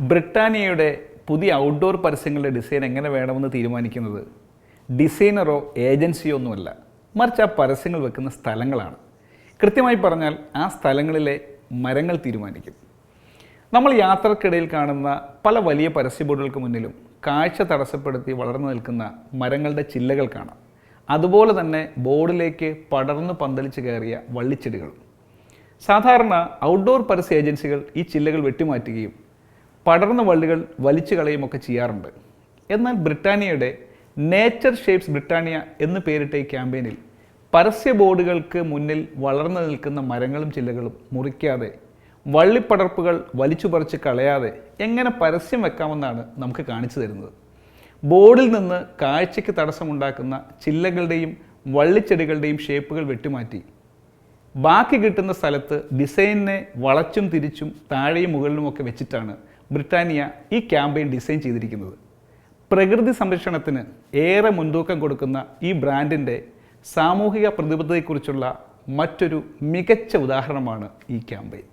ബ്രിട്ടാനിയയുടെ പുതിയ outdoor പരസ്യങ്ങളുടെ design എങ്ങനെ വേണമെന്ന് തീരുമാനിക്കുന്നത്? ഡിസൈനറോ ഏജൻസിയോ ഒന്നുമല്ല. മറിച്ച് ആ പരസ്യങ്ങൾ വെക്കുന്ന സ്ഥലങ്ങളാണ്. കൃത്യമായി പറഞ്ഞാൽ ആ സ്ഥലങ്ങളിലെ മരങ്ങൾ തീരുമാനിക്കും. നമ്മൾ യാത്രക്കിടയിൽ കാണുന്ന പല വലിയ പരസ്യ ബോർഡുകൾക്ക് മുന്നിലും കാഴ്ച തടസ്സപ്പെടുത്തി വളർന്നു നിൽക്കുന്ന മരങ്ങളുടെ ചില്ലകൾ കാണാം. അതുപോലെ തന്നെ ബോർഡിലേക്ക് പടർന്നു പന്തലിച്ച് കയറിയ വള്ളിച്ചെടികൾ സാധാരണ ഔട്ട്ഡോർ പരസ്യ ഏജൻസികൾ ഈ ചില്ലകൾ വെട്ടിമാറ്റുകയും പടർന്ന വള്ളികൾ വലിച്ചു കളയുമൊക്കെ ചെയ്യാറുണ്ട്. എന്നാൽ ബ്രിട്ടാനിയയുടെ നേച്ചർ ഷേപ്സ് ബ്രിട്ടാനിയ എന്ന് പേരിട്ട ഈ ക്യാമ്പയിനിൽ പരസ്യ ബോർഡുകൾക്ക് മുന്നിൽ വളർന്നു നിൽക്കുന്ന മരങ്ങളും ചില്ലകളും മുറിക്കാതെ വള്ളിപ്പടർപ്പുകൾ വലിച്ചു പറിച്ച് കളയാതെ എങ്ങനെ പരസ്യം വെക്കാമെന്നാണ് നമുക്ക് കാണിച്ചു തരുന്നത്. ബോർഡിൽ നിന്ന് കാഴ്ചയ്ക്ക് തടസ്സമുണ്ടാക്കുന്ന ചില്ലകളുടെയും വള്ളിച്ചെടികളുടെയും ഷേപ്പുകൾ വെട്ടിമാറ്റി. ബാക്കി കിട്ടുന്ന സ്ഥലത്ത് ഡിസൈനിനെ വളച്ചും തിരിച്ചും താഴെയും മുകളിലുമൊക്കെ വെച്ചിട്ടാണ് ബ്രിട്ടാനിയ ഈ ക്യാമ്പയിൻ ഡിസൈൻ ചെയ്തിരിക്കുന്നത്. പ്രകൃതി സംരക്ഷണത്തിന് ഏറെ മുൻതൂക്കം കൊടുക്കുന്ന ഈ ബ്രാൻഡിന്റെ സാമൂഹിക പ്രതിബദ്ധതയെക്കുറിച്ചുള്ള മറ്റൊരു മികച്ച ഉദാഹരണമാണ് ഈ ക്യാമ്പയിൻ.